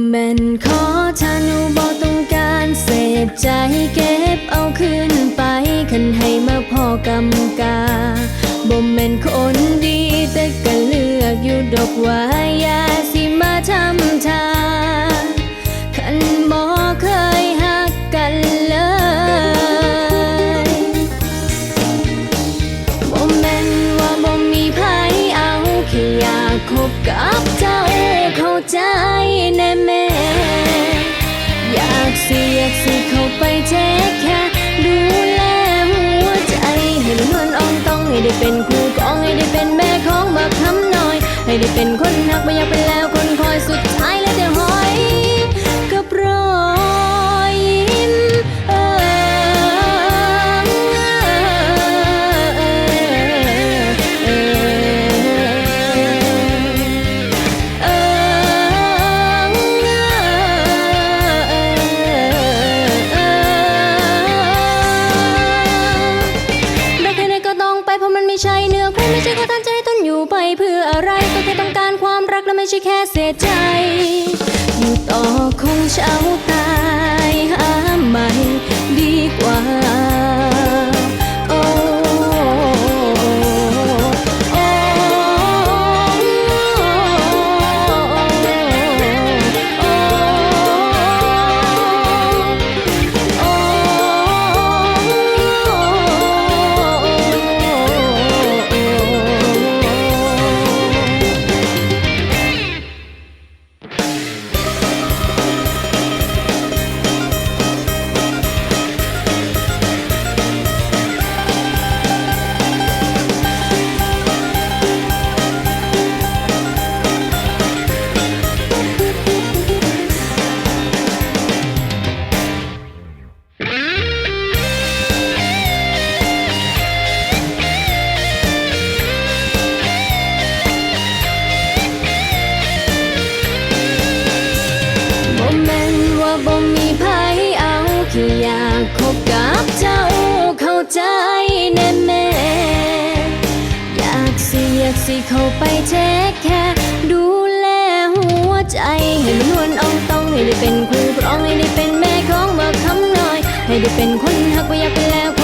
บ่แม่นขอทานุบ่ต้องการเศษใจเก็บเอาคืนไปคันให้มาพอกำกาบ่แม่นคนดีแต่ก็เลือกอยู่ดอกว่าอย่าสิมาทำทาคันบ่เคยหักกันเลยบ่แม่นว่าบ่มีไผเอาแค่อยากคบกับเจ้าเข้า ใจแน่แม่ อยากสิอยากสิเข้าไปเทคแค่ดูแลหัวใจ ให้มันนอ่องต้องให้ได้เป็นคู่กองให้ได้เป็นแม่ของบักคำน้อย ให้ได้เป็นคนนักไม่อยากเป็นแล้วคน ช่แค่เสียใจ อยู่ต่อคงเช้า แค่อยากคบกับเจ้าเข้าใจแน่แม่อยากสิอยากสิเข้าไปเทคแค่ดูแลหัวใจ ให้มันนวลอ่องต้องให้ได้เป็นคู่ครองให้ได้เป็นแม่ของมาคำน้อย ให้ได้เป็นคนหักว่าอยากไปแล้ว